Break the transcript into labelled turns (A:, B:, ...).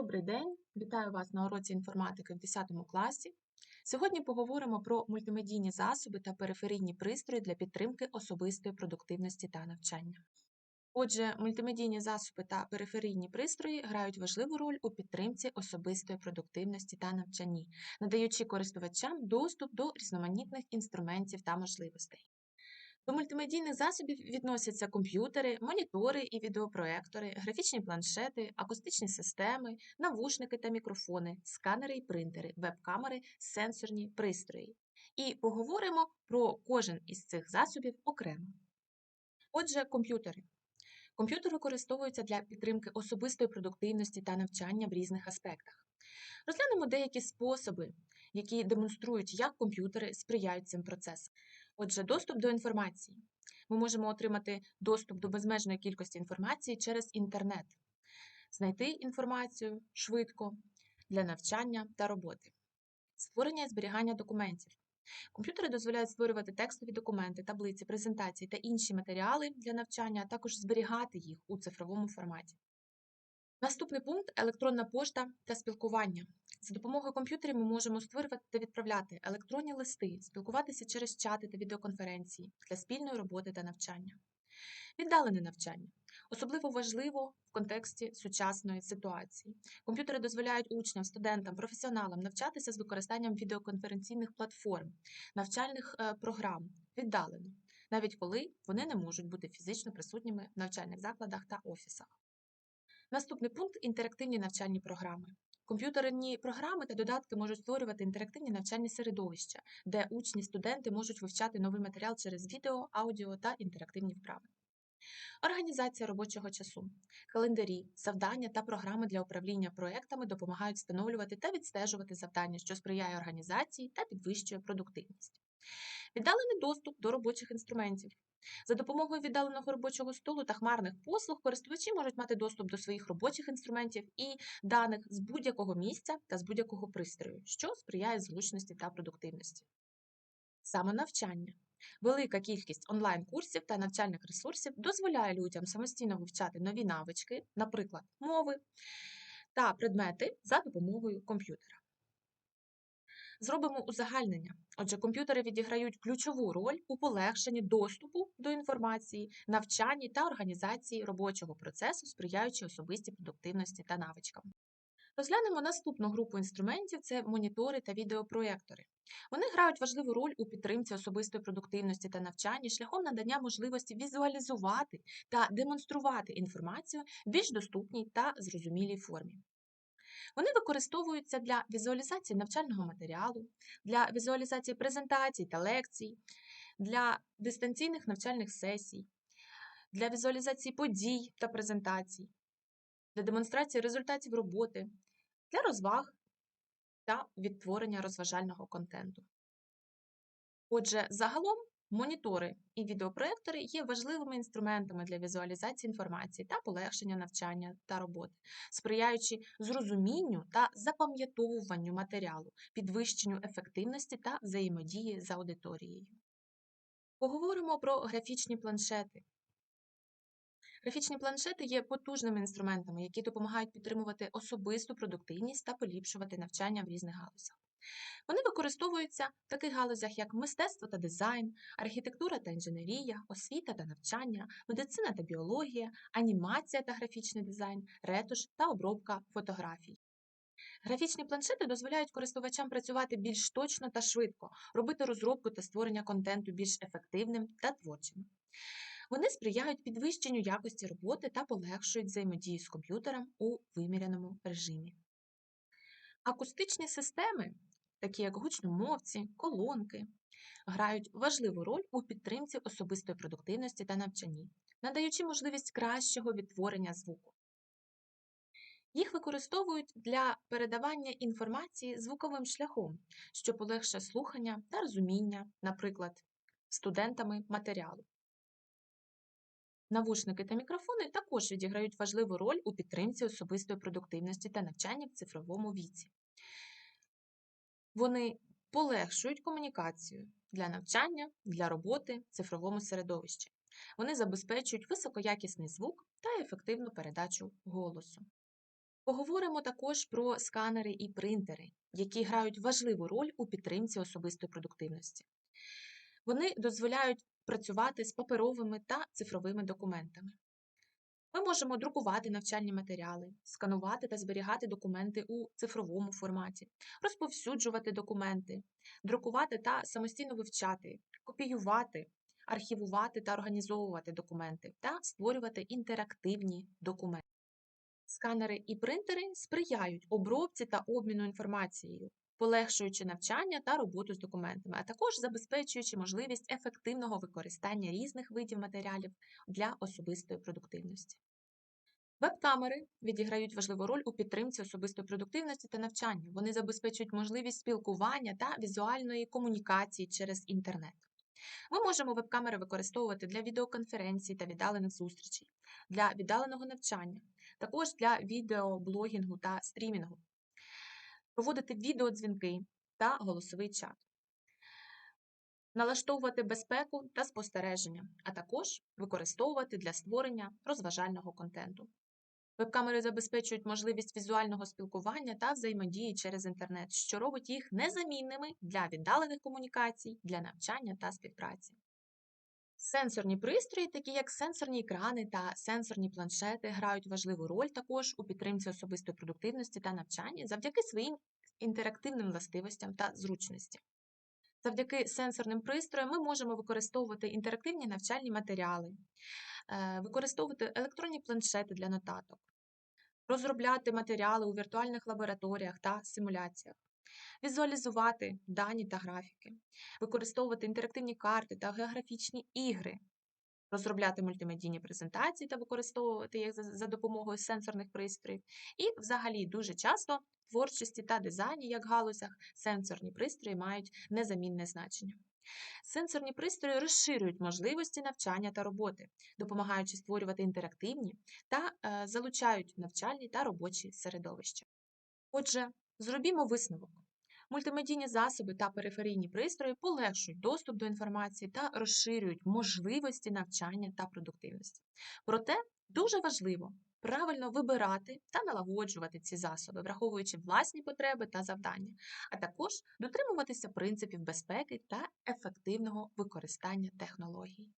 A: Добрий день! Вітаю вас на уроці інформатики в 10 класі. Сьогодні поговоримо про мультимедійні засоби та периферійні пристрої для підтримки особистої продуктивності та навчання. Отже, мультимедійні засоби та периферійні пристрої грають важливу роль у підтримці особистої продуктивності та навчанні, надаючи користувачам доступ до різноманітних інструментів та можливостей. До мультимедійних засобів відносяться комп'ютери, монітори і відеопроектори, графічні планшети, акустичні системи, навушники та мікрофони, сканери і принтери, веб-камери, сенсорні пристрої. І поговоримо про кожен із цих засобів окремо. Отже, комп'ютери. Комп'ютер використовується для підтримки особистої продуктивності та навчання в різних аспектах. Розглянемо деякі способи, які демонструють, як комп'ютери сприяють цим процесам. Отже, доступ до інформації. Ми можемо отримати доступ до безмежної кількості інформації через інтернет, знайти інформацію швидко для навчання та роботи, створення і зберігання документів. Комп'ютери дозволяють створювати текстові документи, таблиці, презентації та інші матеріали для навчання, а також зберігати їх у цифровому форматі. Наступний пункт електронна пошта та спілкування. За допомогою комп'ютерів ми можемо створювати та відправляти електронні листи, спілкуватися через чати та відеоконференції для спільної роботи та навчання. Віддалене навчання особливо важливо в контексті сучасної ситуації. Комп'ютери дозволяють учням, студентам, професіоналам навчатися з використанням відеоконференційних платформ, навчальних е, програм віддалено, навіть коли вони не можуть бути фізично присутніми в навчальних закладах та офісах. Наступний пункт інтерактивні навчальні програми. Комп'ютерні програми та додатки можуть створювати інтерактивні навчальні середовища, де учні студенти можуть вивчати новий матеріал через відео, аудіо та інтерактивні вправи. Організація робочого часу. Календарі, завдання та програми для управління проектами допомагають встановлювати та відстежувати завдання, що сприяє організації та підвищує продуктивність. Віддалений доступ до робочих інструментів. За допомогою віддаленого робочого столу та хмарних послуг користувачі можуть мати доступ до своїх робочих інструментів і даних з будь-якого місця та з будь-якого пристрою, що сприяє зручності та продуктивності. Самонавчання. Велика кількість онлайн-курсів та навчальних ресурсів дозволяє людям самостійно вивчати нові навички, наприклад, мови та предмети за допомогою комп'ютера. Зробимо узагальнення. Отже, комп'ютери відіграють ключову роль у полегшенні доступу до інформації, навчанні та організації робочого процесу, сприяючи особистій продуктивності та навичкам. Розглянемо наступну групу інструментів це монітори та відеопроєктори. Вони грають важливу роль у підтримці особистої продуктивності та навчання шляхом надання можливості візуалізувати та демонструвати інформацію в більш доступній та зрозумілій формі. Вони використовуються для візуалізації навчального матеріалу, для візуалізації презентацій та лекцій, для дистанційних навчальних сесій, для візуалізації подій та презентацій, для демонстрації результатів роботи, для розваг та відтворення розважального контенту. Отже, загалом Монітори і відеопроектори є важливими інструментами для візуалізації інформації та полегшення навчання та роботи, сприяючи зрозумінню та запам'ятовуванню матеріалу, підвищенню ефективності та взаємодії з аудиторією. Поговоримо про графічні планшети. Графічні планшети є потужними інструментами, які допомагають підтримувати особисту продуктивність та поліпшувати навчання в різних галузях. Вони використовуються в таких галузях, як мистецтво та дизайн, архітектура та інженерія, освіта та навчання, медицина та біологія, анімація та графічний дизайн, ретуш та обробка фотографій. Графічні планшети дозволяють користувачам працювати більш точно та швидко, робити розробку та створення контенту більш ефективним та творчим. Вони сприяють підвищенню якості роботи та полегшують взаємодію з комп'ютером у виміряному режимі. Акустичні системи такі як гучномовці, колонки, грають важливу роль у підтримці особистої продуктивності та навчанні, надаючи можливість кращого відтворення звуку. Їх використовують для передавання інформації звуковим шляхом, що полегшує слухання та розуміння, наприклад, студентами матеріалу. Навушники та мікрофони також відіграють важливу роль у підтримці особистої продуктивності та навчання в цифровому віці. Вони полегшують комунікацію для навчання, для роботи в цифровому середовищі. Вони забезпечують високоякісний звук та ефективну передачу голосу. Поговоримо також про сканери і принтери, які грають важливу роль у підтримці особистої продуктивності. Вони дозволяють працювати з паперовими та цифровими документами. Ми можемо друкувати навчальні матеріали, сканувати та зберігати документи у цифровому форматі, розповсюджувати документи, друкувати та самостійно вивчати, копіювати, архівувати та організовувати документи та створювати інтерактивні документи. Сканери і принтери сприяють обробці та обміну інформацією, полегшуючи навчання та роботу з документами, а також забезпечуючи можливість ефективного використання різних видів матеріалів для особистої продуктивності. Веб-камери відіграють важливу роль у підтримці особистої продуктивності та навчання. Вони забезпечують можливість спілкування та візуальної комунікації через інтернет. Ми можемо веб-камери використовувати для відеоконференцій та віддалених зустрічей, для віддаленого навчання, також для відеоблогінгу та стрімінгу, проводити відеодзвінки та голосовий чат, налаштовувати безпеку та спостереження, а також використовувати для створення розважального контенту. Веб-камери забезпечують можливість візуального спілкування та взаємодії через інтернет, що робить їх незамінними для віддалених комунікацій, для навчання та співпраці. Сенсорні пристрої, такі як сенсорні екрани та сенсорні планшети, грають важливу роль також у підтримці особистої продуктивності та навчання завдяки своїм інтерактивним властивостям та зручності. Завдяки сенсорним пристроям ми можемо використовувати інтерактивні навчальні матеріали, е, використовувати електронні планшети для нотаток, розробляти матеріали у віртуальних лабораторіях та симуляціях, візуалізувати дані та графіки, використовувати інтерактивні карти та географічні ігри, розробляти мультимедійні презентації та використовувати їх за, допомогою сенсорних пристроїв. І, взагалі, дуже часто в творчості та дизайні, як галузях, сенсорні пристрої мають незамінне значення. Сенсорні пристрої розширюють можливості навчання та роботи, допомагаючи створювати інтерактивні та е, залучають навчальні та робочі середовища. Отже, зробімо висновок. Мультимедійні засоби та периферійні пристрої полегшують доступ до інформації та розширюють можливості навчання та продуктивності. Проте дуже важливо правильно вибирати та налагоджувати ці засоби, враховуючи власні потреби та завдання, а також дотримуватися принципів безпеки та ефективного використання технологій.